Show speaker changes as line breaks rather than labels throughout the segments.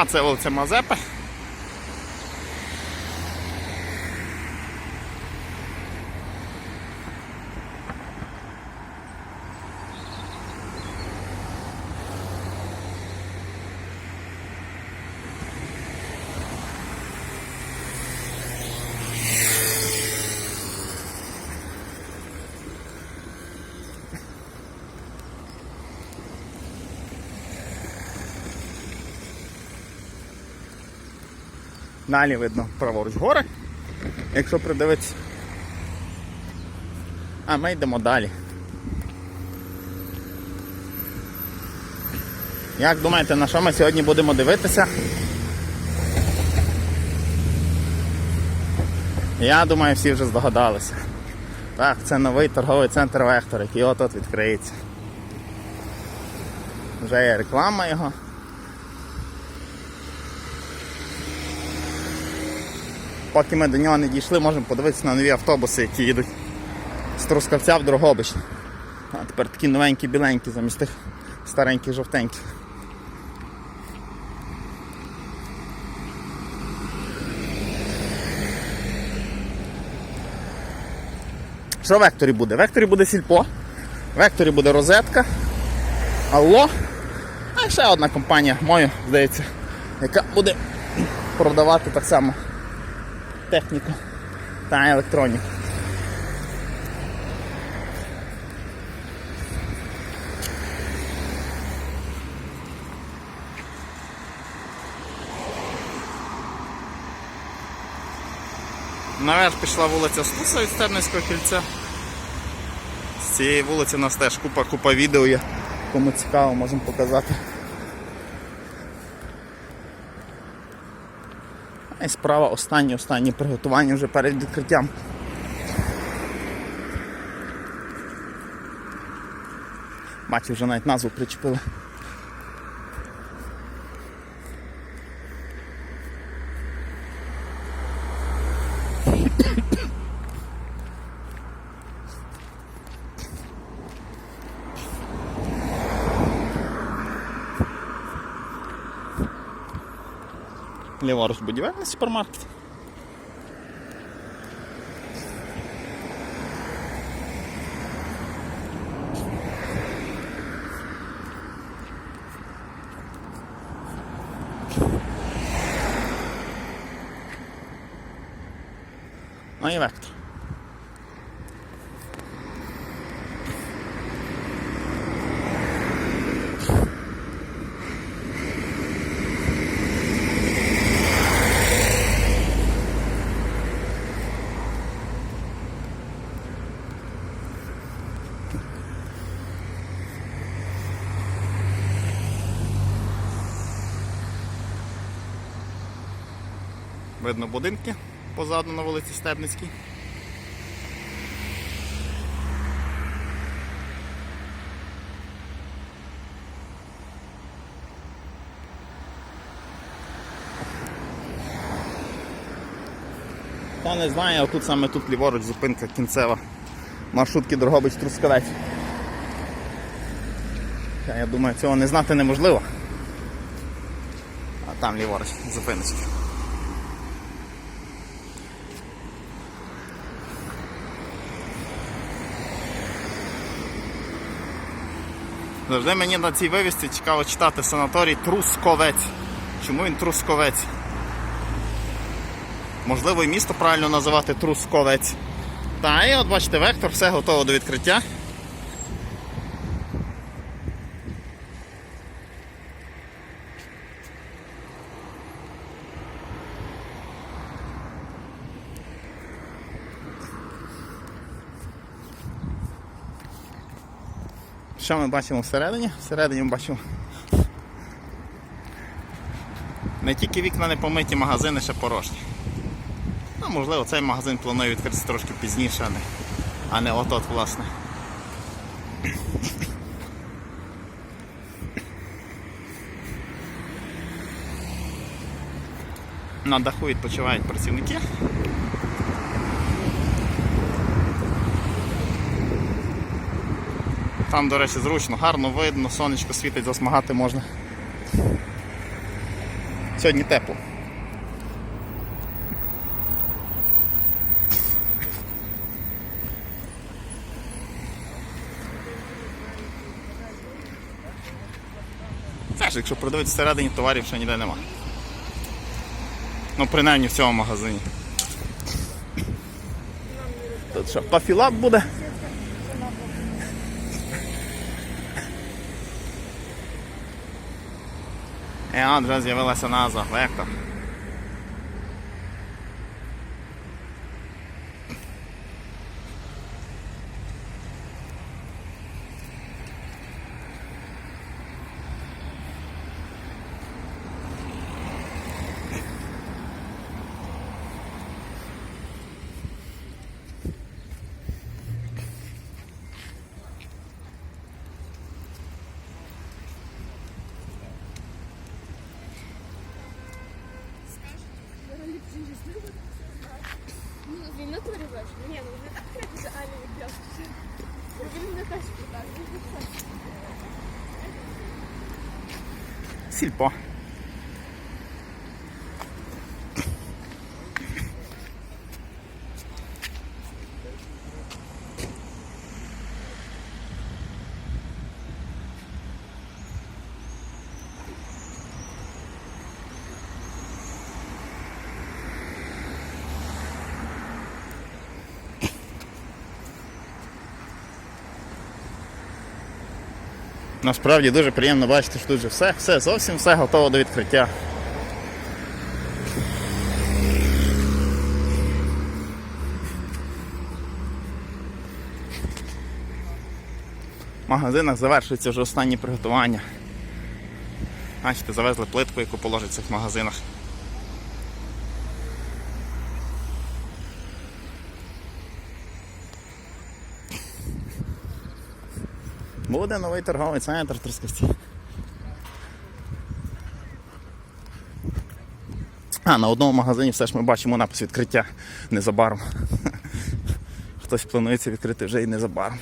А це вулиця Мазепи. Далі видно праворуч гори, якщо придивитися. А ми йдемо далі. Як думаєте, на що ми сьогодні будемо дивитися? Я думаю, всі вже здогадалися. Так, це новий торговий центр Вектор, який от-от відкриється. Вже є реклама його. Поки ми до нього не дійшли, можемо подивитися на нові автобуси, які їдуть з Трускавця в Дрогобич. А тепер такі новенькі біленькі замість тих стареньких жовтеньких. Що в векторі буде? В векторі буде сільпо, в векторі буде розетка, Алло. А ще одна компанія, мою, здається, яка буде продавати так само техніку та електроніку. Наверх пішла вулиця Стуса від Стернівського кільця. З цієї вулиці у нас теж купа купа відео є. Кому цікаво, можемо показати. І справа останні останні приготування вже перед відкриттям. Бачу, вже навіть назву причепили. Ліворуч будівельний супермаркет. Ну і вектор. Видно будинки позаду на вулиці Стебницькій. Та не знаю, а тут саме тут ліворуч зупинка кінцева маршрутки Дрогобич Трускавець. Я думаю, цього не знати неможливо. А там ліворуч зупиночка. Завжди мені на цій вивісці цікаво читати санаторій Трусковець. Чому він Трусковець? Можливо, і місто правильно називати Трусковець. Та і от бачите, вектор, все готово до відкриття. Що ми бачимо всередині? Всередині ми бачимо не тільки вікна не помиті, магазини ще порожні. Ну, можливо, цей магазин планує відкритися трошки пізніше, а не, а не от-от, власне. На даху відпочивають працівники. Там, до речі, зручно, гарно видно, сонечко світить, засмагати можна. Сьогодні тепло. Знаєш, якщо продивитися всередині товарів, ще ніде нема. Ну, принаймні в цьому магазині. Тут що, кофілаб буде? І от вже з'явилася назва Вектор.
Ну, він на турі бачиш. Ні, ну не так за Алі відпляшки. Він не теж так.
Сільпо. Насправді дуже приємно бачити, що тут же все, все, зовсім все готово до відкриття. В магазинах завершуються вже останні приготування. Бачите, завезли плитку, яку положиться в магазинах. Буде новий торговий центр Трускавці. А, на одному магазині все ж ми бачимо напис відкриття незабаром. Хтось планується відкрити вже і незабаром.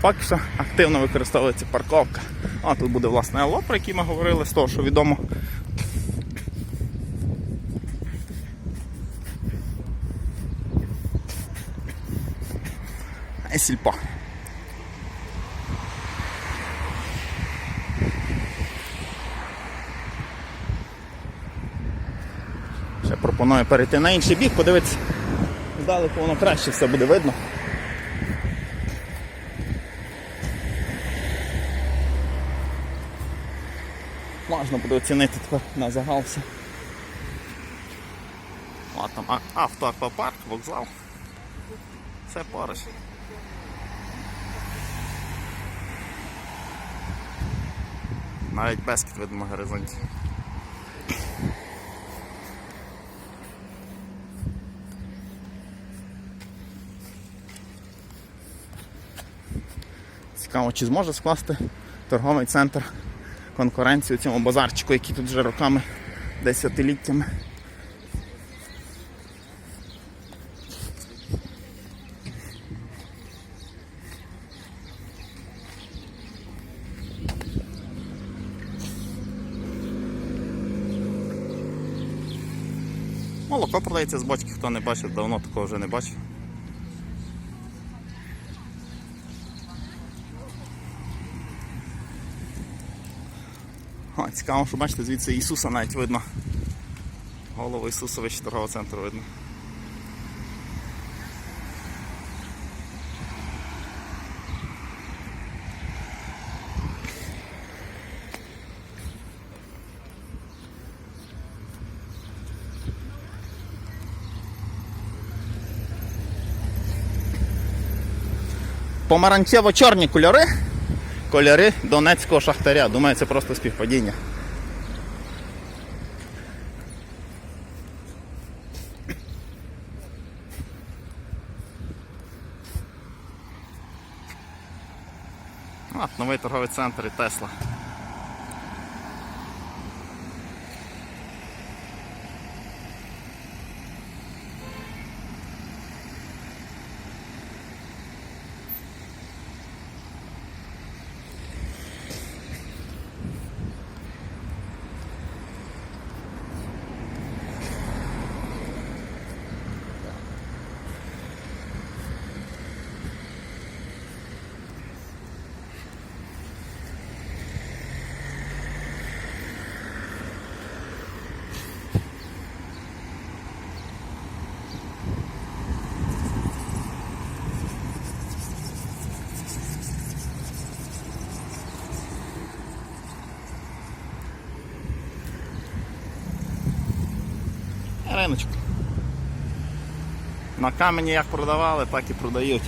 Поки що активно використовується парковка. А тут буде власне АЛО, про який ми говорили, з того, що відомо. І. Ще пропоную перейти на інший бік, подивитися. Здалеку воно краще все буде видно. Можна буде оцінити тепер на загал все. О, там автоаквапарк, вокзал. Все поруч. Навіть безкіт видно на горизонті. Цікаво, чи зможе скласти торговий центр конкуренцію цьому базарчику, який тут вже роками десятиліттями. Молоко продається з бочки, хто не бачив, давно такого вже не бачив. О, цікаво, що бачите, звідси Ісуса навіть видно. Голову Ісуса вище торгового центру видно. Помаранчево-чорні кольори. Кольори донецького шахтаря. Думаю, це просто співпадіння. От, новий торговий центр і Тесла. Риночку. На камені як продавали, так і продають.